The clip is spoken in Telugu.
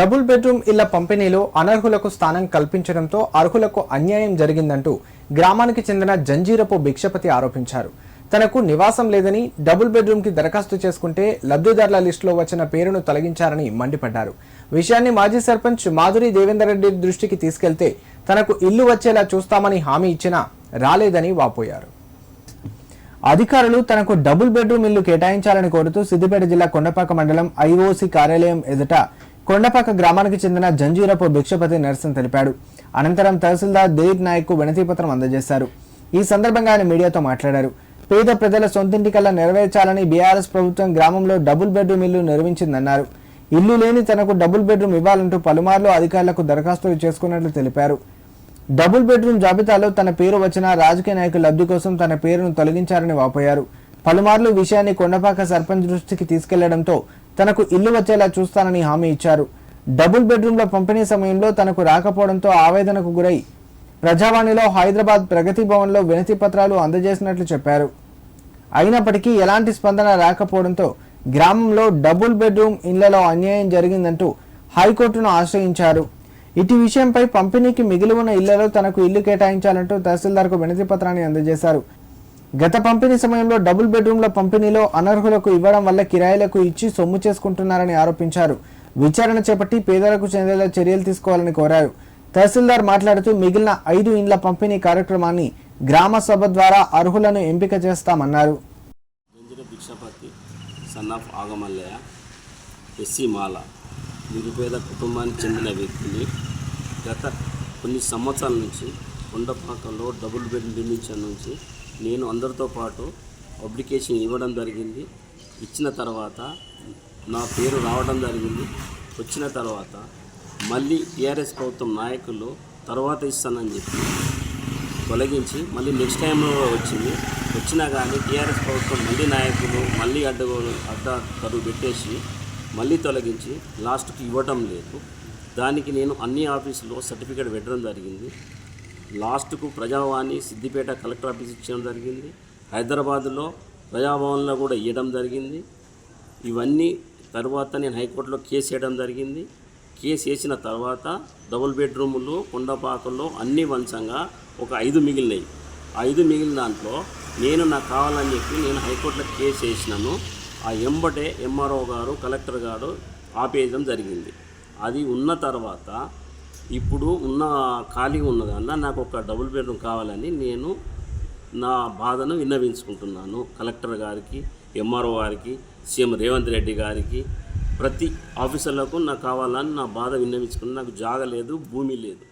డబుల్ బెడ్రూమ్ ఇళ్ళ పంపిణీలో అనర్హులకు స్థానం కల్పించడంతో అర్హులకు అన్యాయం జరిగిందంటూ గ్రామానికి చెందిన జంజీరపు భిక్షపతి ఆరోపించారు. తనకు నివాసం లేదని డబుల్ బెడ్రూమ్కి దరఖాస్తు చేసుకుంటే లబ్ధిదారుల లిస్టులో వచ్చిన పేరును తొలగించారని మండిపడ్డారు. విషయాన్ని మాజీ సర్పంచ్ మాధురి దేవేందర్ రెడ్డి దృష్టికి తీసుకెళ్తే తనకు ఇల్లు వచ్చేలా చూస్తామని హామీ ఇచ్చినా రాలేదని వాపోయారు. అధికారులు తనకు డబుల్ బెడ్రూమ్ ఇల్లు కేటాయించాలని కోరుతూ సిద్దిపేట జిల్లా కొండపాక మండలం ఐఓసి కార్యాలయం ఎదుట కొండపాక గ్రామానికి చెందిన జంజీరపు భిక్షపతి నిరసన తెలిపాడు. అనంతరం తహసీల్దార్ దిలీప్ నాయక్కు వినతి పత్రం అందజేశారు. ఈ సందర్భంగా ఆయన మీడియాతో మాట్లాడారు. పేద ప్రజల సొంతింటికల్లా నెరవేర్చాలని బీఆర్ఎస్ ప్రభుత్వం గ్రామంలో డబుల్ బెడ్రూమ్ ఇల్లు నిర్మించిందన్నారు. ఇల్లు లేని తనకు డబుల్ బెడ్రూమ్ ఇవ్వాలంటూ పలుమార్లు అధికారులకు దరఖాస్తులు చేసుకున్నట్లు తెలిపారు. డబుల్ బెడ్రూమ్ జాబితాలో తన పేరు వచ్చిన రాజకీయ నాయకుల లబ్ధి కోసం తన పేరును తొలగించారని వాపోయారు. పలుమార్లు విషయాన్ని కొండపాక సర్పంచ్ దృష్టికి తీసుకెళ్ళడంతో తనకు ఇల్లు వచ్చేలా చూస్తానని హామీ ఇచ్చారు. డబుల్ బెడ్రూమ్ల పంపిణీ సమయంలో తనకు రాకపోవడంతో ఆవేదనకు గురై ప్రజావాణిలో హైదరాబాద్ ప్రగతి భవన్లో వినతి పత్రాలు అందజేసినట్లు చెప్పారు. అయినప్పటికీ ఎలాంటి స్పందన రాకపోవడంతో గ్రామంలో డబుల్ బెడ్రూమ్ ఇళ్ళలో అన్యాయం జరిగిందంటూ హైకోర్టును ఆశ్రయించారు. ఇటు విషయంపై పంపిణీకి మిగిలి ఉన్న ఇళ్ళలో తనకు ఇల్లు కేటాయించాలంటూ తహసీల్దార్కు వినతి పత్రాన్ని అందజేశారు. గత పంపిణీ సమయంలో డబుల్ బెడ్రూమ్ల పంపిణీలో అనర్హులకు ఇవ్వడం వల్ల కిరాయిలకు ఇచ్చి సొమ్ము చేసుకుంటున్నారని ఆరోపించారు. విచారణ చేపట్టి పేదలకు చెందేలా చర్యలు తీసుకోవాలని కోరారు. తహసీల్దార్ మాట్లాడుతూ మిగిలిన ఐదు ఇండ్ల పంపిణీ కార్యక్రమాన్ని గ్రామ సభ ద్వారా అర్హులను ఎంపిక చేస్తామన్నారు. సన్ ఆఫ్ ఆగమల్లయ్య ఎస్సీ మాల నిరుపేద కుటుంబానికి చెందిన వ్యక్తిని గత కొన్ని సంవత్సరాల నుంచి కొండపాకంలో డబుల్ బెడ్ నిర్మించడం నుంచి నేను అందరితో పాటు అప్లికేషన్ ఇవ్వడం జరిగింది. ఇచ్చిన తర్వాత నా పేరు రావడం జరిగింది. వచ్చిన తర్వాత మళ్ళీ టీఆర్ఎస్ ప్రభుత్వం నాయకులు తర్వాత ఇస్తానని చెప్పి తొలగించి మళ్ళీ నెక్స్ట్ టైంలో వచ్చింది. వచ్చినా కానీ టీఆర్ఎస్ ప్రభుత్వం మళ్ళీ నాయకులు మళ్ళీ అడ్డగోలు అడ్డ తరువు పెట్టేసి మళ్ళీ తొలగించి లాస్ట్కి ఇవ్వటం లేదు. దానికి నేను అన్ని ఆఫీసులో సర్టిఫికేట్ పెట్టడం జరిగింది. లాస్ట్కు ప్రజావాణి సిద్దిపేట కలెక్టర్ ఆఫీస్ ఇచ్చడం జరిగింది. హైదరాబాద్లో ప్రజాభవన్లో కూడా ఇవ్వడం జరిగింది. ఇవన్నీ తర్వాత నేను హైకోర్టులో కేసు వేయడం జరిగింది. కేసు వేసిన తర్వాత డబుల్ బెడ్రూములు కొండపాకల్లో అన్ని వంచంగా ఒక ఐదు మిగిలినాయి. ఆ ఐదు మిగిలిన దాంట్లో నేను నాకు కావాలని చెప్పి నేను హైకోర్టులో కేసు వేసినాను. ఆ ఎంబటే ఎంఆర్ఓ గారు కలెక్టర్ గారు ఆపేయడం జరిగింది. అది ఉన్న తర్వాత ఇప్పుడు ఉన్న ఖాళీగా ఉన్నదన్న నాకు ఒక డబుల్ బెడ్రూమ్ కావాలని నేను నా బాధను విన్నవించుకుంటున్నాను. కలెక్టర్ గారికి ఎంఆర్ఓ గారికి సీఎం రేవంత్ రెడ్డి గారికి ప్రతి ఆఫీసర్లకు నాకు కావాలని నా బాధ విన్నవించుకుని నాకు జాగ లేదు భూమి లేదు.